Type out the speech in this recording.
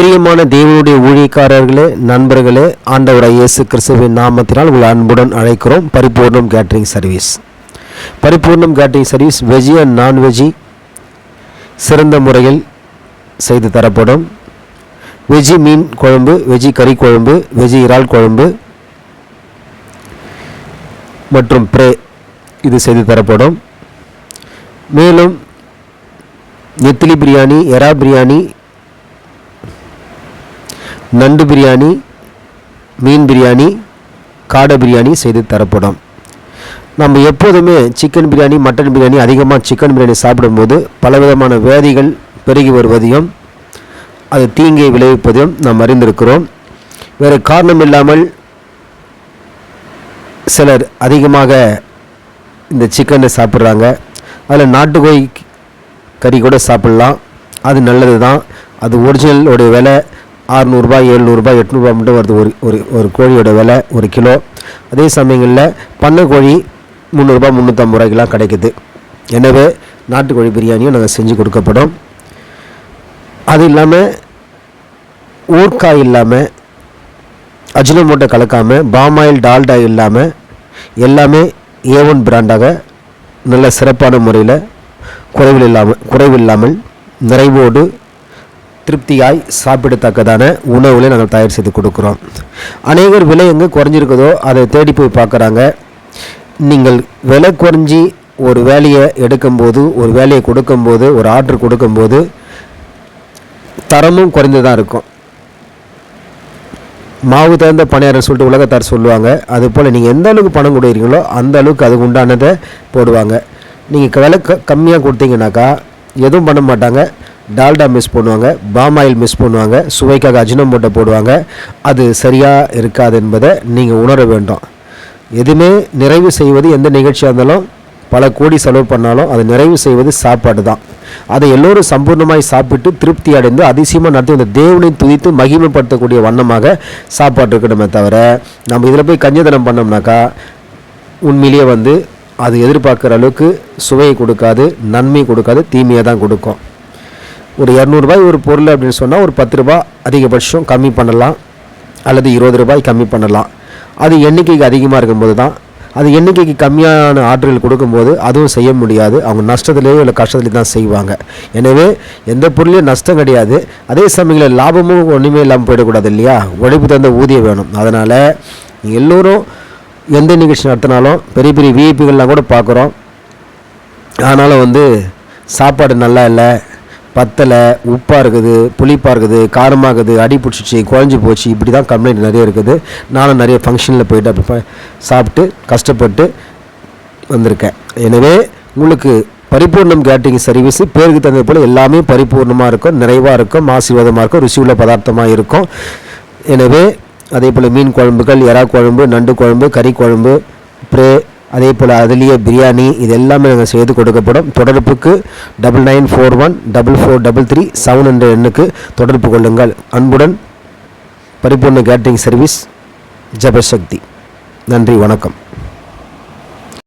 பிரியமான தேவனுடைய ஊழியக்காரர்களே நண்பர்களே ஆண்டவராய் இயேசு கிறிஸ்துவின் நாமத்தினால் உங்கள் அன்புடன் அழைக்கிறோம். Paripoornam catering service. Paripoornam catering service veg and non veg சிறந்த முறையில் செய்து தரப்படும். வெஜ்ஜி மீன் குழம்பு வெஜ்ஜி கறி குழம்பு வெஜ்ஜி இறால் குழம்பு மற்றும் ப்ரே இது செய்து தரப்படும். மேலும் நெத்திலி பிரியாணி எறா பிரியாணி நண்டு பிரியாணி மீன் பிரியாணி காடை பிரியாணி செய்து தரப்படும். நம்ம எப்போதுமே சிக்கன் பிரியாணி மட்டன் பிரியாணி அதிகமாக சிக்கன் பிரியாணி சாப்பிடும்போது பலவிதமான வியாதிகள் பெருகி வருவதையும் அது தீங்கை விளைவிப்பதையும் நாம் அறிந்திருக்கிறோம். வேறு காரணம் இல்லாமல் சிலர் அதிகமாக இந்த சிக்கனை சாப்பிட்றாங்க. அதில் நாட்டுக்கோழி கறி கூட சாப்பிட்லாம். அது நல்லது தான் அது ஒரிஜினலோடைய விலை. ஆறுநூறுபா எழுநூறுபா எட்நூறுபா மட்டும் வருது. ஒரு ஒரு ஒரு கோழியோட விலை ஒரு கிலோ. அதே சமயங்களில் பண்ணை கோழி முந்நூறுரூபா முந்நூற்றம்பது ரூபாய்க்கெலாம் கிடைக்குது. எனவே நாட்டுக்கோழி பிரியாணியும் நாங்கள் செஞ்சு கொடுக்கப்படும். அது இல்லாமல் ஊர்க்காய் இல்லாமல் அஜினமோட்டை கலக்காமல் பாமாயில் டால்டா இல்லாமல் எல்லாமே ஏ ஒன் பிராண்டாக நல்ல சிறப்பான முறையில் குறைவில் இல்லாமல் குறைவில்லாமல் நிறைவோடு திருப்தியாய் சாப்பிடத்தக்கதான உணவுகளை நாங்கள் தயார் செய்து கொடுக்குறோம். அநேகர் விலை எங்கே குறைஞ்சிருக்குதோ அதை தேடி போய் பார்க்குறாங்க. நீங்கள் விலை குறைஞ்சி ஒரு வேலையை எடுக்கும்போது ஒரு வேலையை கொடுக்கும்போது ஒரு ஆர்டர் கொடுக்கும்போது தரமும் குறைந்து தான் இருக்கும். மாவு தகுந்த பணியாரம் சொல்லிட்டு உலகத்தார் சொல்லுவாங்க. அது போல் நீங்கள் எந்த அளவுக்கு பணம் கொடுக்குறீங்களோ அந்த அளவுக்கு அதுக்கு உண்டானதை போடுவாங்க. நீங்கள் விலை க கம்மியாக கொடுத்தீங்கன்னாக்கா எதுவும் பண்ண மாட்டாங்க. டால்டா மிஸ் பண்ணுவாங்க பாம் ஆயில் மிஸ் பண்ணுவாங்க சுவைக்காக அஜினமோட்டை போடுவாங்க. அது சரியாக இருக்காது என்பதை நீங்கள் உணர வேண்டும். எதுவுமே நிறைவு செய்வது எந்த நிகழ்ச்சியாக இருந்தாலும் பல கோடி செலவு பண்ணாலும் அதை நிறைவு செய்வது சாப்பாடு தான். அதை எல்லோரும் சம்பூர்ணமாய் சாப்பிட்டு திருப்தி அடைந்து அதிசயமாக நடத்தி அந்த தேவனை துதித்து மகிமைப்படுத்தக்கூடிய வண்ணமாக சாப்பாடு இருக்கணுமே தவிர நம்ம இதில் போய் கஞ்சதனம் பண்ணோம்னாக்கா உண்மையிலேயே வந்து அது எதிர்பார்க்குற அளவுக்கு சுவையை கொடுக்காது நன்மை கொடுக்காது தீமையை தான் கொடுக்கும். ஒரு இரநூறுபாய் ஒரு பொருள் அப்படின்னு சொன்னால் ஒரு பத்து ரூபாய் அதிகபட்சம் கம்மி பண்ணலாம். அல்லது இருபது ரூபாய் கம்மி பண்ணலாம். அது எண்ணிக்கைக்கு அதிகமாக இருக்கும்போது தான். அது எண்ணிக்கைக்கு கம்மியான ஆர்டர்கள் கொடுக்கும்போது அதுவும் செய்ய முடியாது. அவங்க நஷ்டத்துலேயோ இல்லை கஷ்டத்துலேயும் தான் செய்வாங்க. எனவே எந்த பொருளையும் நஷ்டம் கிடையாது. அதே சமயங்களில் லாபமும் ஒன்றுமே இல்லாமல் போயிடக்கூடாது இல்லையா? உழைப்பு தகுந்த ஊதியம் வேணும். அதனால் எல்லோரும் எந்த நிகழ்ச்சி நடத்தினாலும் பெரிய பெரிய விஐபிகள்லாம் கூட பார்க்குறோம். ஆனாலும் வந்து சாப்பாடு நல்லா இல்லை. பத்தலை உப்பாக இருக்குது புளிப்பாக இருக்குது காரமாக இருக்குது அடி பிடிச்சிச்சு குழஞ்சி போச்சு இப்படி தான் கம்ப்ளைண்ட் நிறைய இருக்குது. நானும் நிறைய ஃபங்க்ஷனில் போயிட்டு அப்படி சாப்பிட்டு கஷ்டப்பட்டு வந்திருக்கேன். எனவே உங்களுக்கு பரிபூர்ணம் கேட்டரிங் சர்வீஸ் பேருக்கு தகுந்த போல் எல்லாமே பரிபூர்ணமாக இருக்கும் நிறைவாக இருக்கும் ஆசீர்வாதமாக இருக்கும் ருசி உள்ள பதார்த்தமாக இருக்கும். எனவே அதே போல் மீன் குழம்புகள் எறா குழம்பு நண்டு குழம்பு கறி குழம்பு ப்ரே அதே போல் அதுலேயே பிரியாணி இது எல்லாமே நாங்கள் செய்து கொடுக்கப்படும். தொடர்புக்கு double nine four one double four double three seven என்ற எண்ணுக்கு தொடர்பு கொள்ளுங்கள். அன்புடன் பரிபூர்ண கேட்டரிங் சர்வீஸ் ஜபசக்தி. நன்றி வணக்கம்.